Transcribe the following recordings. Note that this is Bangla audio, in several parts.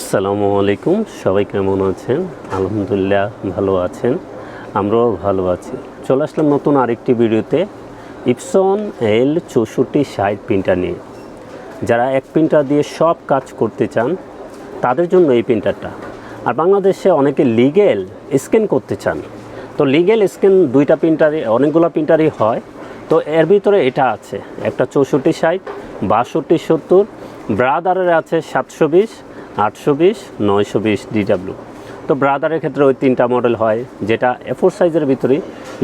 আসসালামু আলাইকুম, সবাই কেমন আছেন? আলহামদুলিল্লাহ ভালো আছেন, আমরাও ভালো আছি। চলে আসলাম নতুন আরেকটি ভিডিওতে ইপসন এল চৌষট্টি ষাট প্রিন্টার নিয়ে। যারা এক প্রিন্টার দিয়ে সব কাজ করতে চান, তাদের জন্য এই প্রিন্টারটা আর বাংলাদেশে অনেকে লিগেল স্ক্যান করতে চান। তো লিগেল স্ক্যান দুইটা প্রিন্টারে অনেকগুলো প্রিন্টারই হয়। তো এর ভিতরে এটা আছে, একটা চৌষট্টি ষাট, বাষট্টি সত্তর ব্রাদারের আছে সাতশো বিশ আটশো বিশ, নয়শো বিশ ডিডাব্লিউ তো ব্রাদারের ক্ষেত্রে ওই তিনটা মডেল হয়, যেটা এফোর সাইজের ভিতরে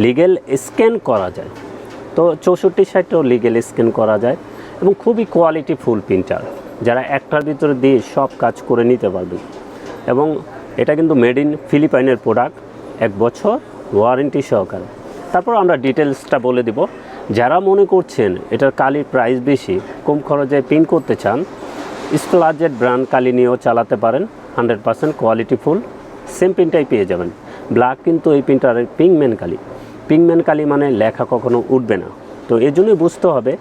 লিগেল স্ক্যান করা যায়। তো চৌষট্টি সাইটও লিগেল স্ক্যান করা যায় এবং খুবই কোয়ালিটি ফুল প্রিন্টার যারা একটার ভিতরে দিয়ে সব কাজ করে নিতে পারবে। এবং এটা কিন্তু মেড ইন ফিলিপাইনের প্রোডাক্ট এক বছর ওয়ারেন্টি সহকারে। তারপর আমরা ডিটেলসটা বলে দিব। যারা মনে করছেন এটার কালির প্রাইস বেশি, কম খরচে প্রিন্ট করতে চান স্প্লাজেট ব্র্যান্ড কালি নিয়েও চালাতে পারেন, hundred percent quality full, same প্রিন্টটাই পেয়ে যাবেন। ব্ল্যাক কিন্তু এই প্রিন্টারের পিংম্যান কালি। পিংম্যান কালি মানে লেখা কখনো উঠবে না। তো এই জন্যই বুঝতে হবে,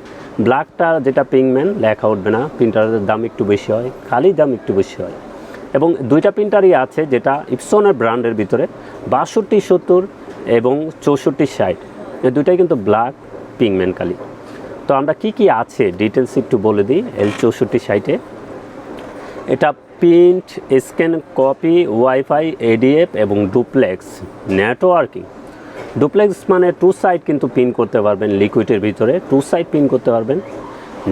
ব্ল্যাকটা যেটা পিংম্যান লেখা উঠবে না, প্রিন্টারের দাম একটু বেশি হয়, কালির দাম একটু বেশি হয়। এবং দুইটা প্রিন্টারই আছে যেটা ইপসনের ব্র্যান্ডের ভিতরে, বাষট্টি, সত্তর এবং চৌষট্টি, ষাট। এই দুইটাই কিন্তু ব্ল্যাক পিংম্যান কালি। তো আমরা কি কি আছে ডিটেলস একটু বলে দিই, এল চৌষট্টি সাইটে এটা print scan copy wifi ADF এবং ডুপ্লেক্স নেটওয়ার্কিং ডুপ্লেক্স মানে টু সাইড কিন্তু পিন করতে পারবেন লিকুইডের ভিতরে। টু সাইড পিন করতে পারবেন।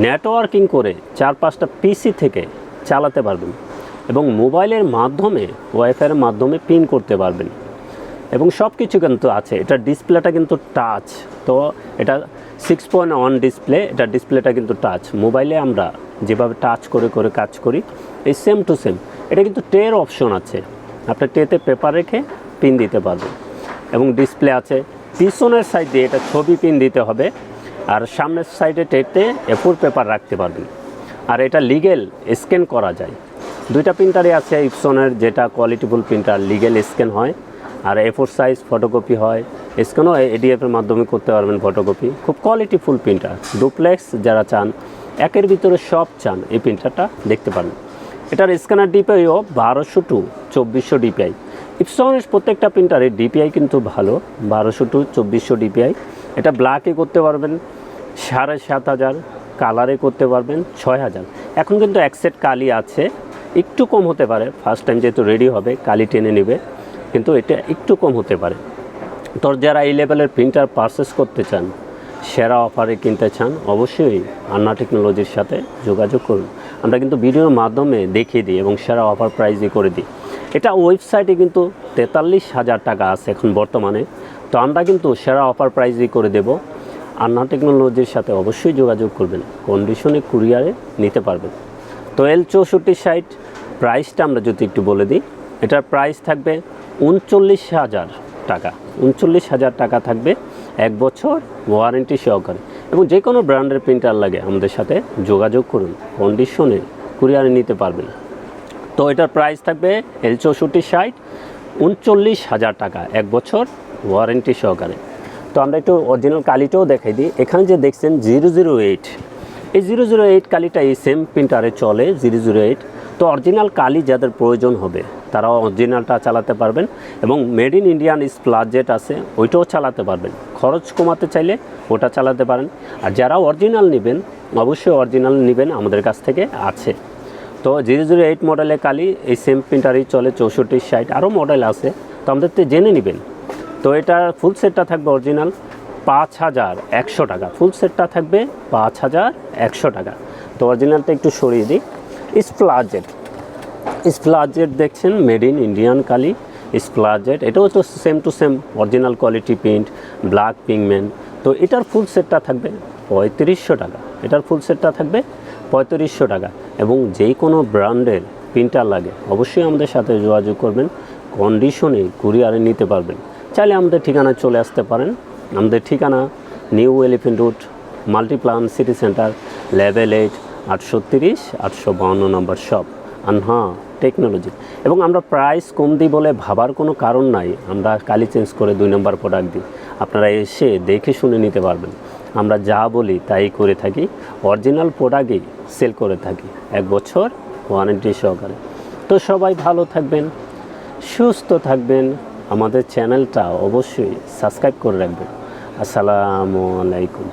নেটওয়ার্কিং করে চার পাঁচটা পিসি থেকে চালাতে পারবেন এবং মোবাইলের মাধ্যমে ওয়াইফাইয়ের মাধ্যমে পিন করতে পারবেন। এবং সব কিছু কিন্তু আছে। এটা ডিসপ্লেটা কিন্তু টাচ তো এটা সিক্স পয়েন্ট ওয়ান ডিসপ্লে এটা ডিসপ্লেটা কিন্তু টাচ মোবাইলে আমরা যেভাবে টাচ করে করে কাজ করি, এই সেম টু সেম এটা কিন্তু টের অপশন আছে। আপনি টেতে পেপার রেখে পিন দিতে পারবেন। এবং ডিসপ্লে আছে। পিছনের সাইড দিয়ে এটা ছবি পিন দিতে হবে। আর সামনের সাইডে টেতে এফোর পেপার রাখতে পারবেন। আর এটা লিগেল স্ক্যান করা যায়। দুইটা প্রিন্টারই আছে ইপসনের যেটা কোয়ালিটিফুল প্রিন্টার লিগেল স্ক্যান হয়। আর এ ফোর সাইজ ফটোকপি হয়। স্ক্যানও এডিএফের মাধ্যমে করতে পারবেন ফটোকপি খুব কোয়ালিটিফুল প্রিন্টার ডুপ্লেক্স যারা চান একের ভিতরে সব চান এই প্রিন্টারটা দেখতে পারেন। এটার স্ক্যানার ডিপিআইও বারোশো টু চব্বিশশো ডিপিআই ইপসনের প্রত্যেকটা প্রিন্টারের ডিপিআই কিন্তু ভালো, বারোশো টু চব্বিশশো ডিপিআই এটা ব্ল্যাকে করতে পারবেন, সাড়ে সাত হাজার। কালারে করতে পারবেন, ছয় হাজার। এখন কিন্তু এক সেট কালি আছে, একটু কম হতে পারে। ফার্স্ট টাইম যেহেতু রেডি হবে, কালি টেনে নেবে, কিন্তু এটা একটু কম হতে পারে। তোর যারা এই লেভেলের প্রিন্টার পারচেস করতে চান সেরা অফারে কিনতে চান, অবশ্যই আন্না টেকনোলজির সাথে যোগাযোগ করুন। আমরা কিন্তু ভিডিওর মাধ্যমে দেখিয়ে দিই এবং সেরা অফার প্রাইজে করে দিই। এটা ওয়েবসাইটে কিন্তু তেতাল্লিশ হাজার টাকা আছে এখন বর্তমানে। তো আমরা কিন্তু সেরা অফার প্রাইজে করে দেব। আন্না টেকনোলজির সাথে অবশ্যই যোগাযোগ করবেন। কন্ডিশনে কুরিয়ারে নিতে পারবেন। তো এল চৌষট্টি সাইট প্রাইসটা আমরা যদি একটু বলে দিই, এটার প্রাইস থাকবে উনচল্লিশ হাজার টাকা। উনচল্লিশ হাজার টাকা থাকবে এক বছর ওয়ারেন্টি সহকারে। এবং যে কোনো ব্র্যান্ডের প্রিন্টার লাগে আমাদের সাথে যোগাযোগ করুন। কন্ডিশনে কুরিয়ারে নিতে পারবেন তো এটার প্রাইস থাকবে এল চৌষট্টি ষাট, উনচল্লিশ হাজার টাকা এক বছর ওয়ারেন্টি সহকারে। তো আমরা একটু অরিজিনাল কালিটাও দেখাই দিই। এখানে যে দেখছেন জিরো জিরো এইট এই জিরো জিরো এইট কালিটা এই সেম প্রিন্টারে চলে জিরো জিরো এইট তো অরিজিনাল কালি যাদের প্রয়োজন হবে তারা অরিজিনালটা চালাতে পারবেন এবং মেড ইন ইন্ডিয়ান স্প্লাজেট আছে, ওইটাও চালাতে পারবেন। খরচ কমাতে চাইলে ওটা চালাতে পারেন। আর যারা অরিজিনাল নেবেন, অবশ্যই অরিজিনাল নেবেন, আমাদের কাছ থেকে আছে। তো জিরো জিরো এইট মডেলে কালি এই সেম প্রিন্টারই চলে, চৌষট্টি, ষাট, আরও মডেল আছে। তো আমাদের তো জেনে নেবেন। তো এটার ফুল সেটটা থাকবে অরিজিনাল পাঁচ হাজার একশো টাকা। ফুল সেটটা থাকবে পাঁচ হাজার একশো টাকা। তো অরিজিনালটা একটু সরিয়ে দিই। স্প্লাজেট স্প্লাজেট দেখছেন মেড ইন ইন্ডিয়ান কালি স্প্লাজেট এটাও তো same to same original quality print black পিংম্যান তো এটার ফুল সেটটা থাকবে পঁয়ত্রিশশো টাকা। এটার ফুল সেটটা থাকবে পঁয়ত্রিশশো টাকা এবং যেই কোনো ব্র্যান্ডের প্রিন্টার লাগে, অবশ্যই আমাদের সাথে যোগাযোগ করবেন কন্ডিশনে কুরিয়ারে নিতে পারবেন। চাইলে আমাদের ঠিকানায় চলে আসতে পারেন। আমাদের ঠিকানা New Elephant Road Multiplan City Centre level eight আটশো তিরিশ, আটশো বাউন্ন নম্বর শপ আনহা। টেকনোলজি। এবং আমরা প্রাইস কম দিই বলে ভাবার কোনো কারণ নাই, আমরা কালি চেঞ্জ করে দুই নম্বর প্রোডাক্ট দিই। আপনারা এসে দেখে শুনে নিতে পারবেন। আমরা যা বলি তাই করে থাকি অরিজিনাল প্রোডাক্টই সেল করে থাকি, এক বছর ওয়ারেন্টি সহকারে। তো সবাই ভালো থাকবেন, সুস্থ থাকবেন, আমাদের চ্যানেলটা অবশ্যই সাবস্ক্রাইব করে রাখবেন। আসসালামু আলাইকুম।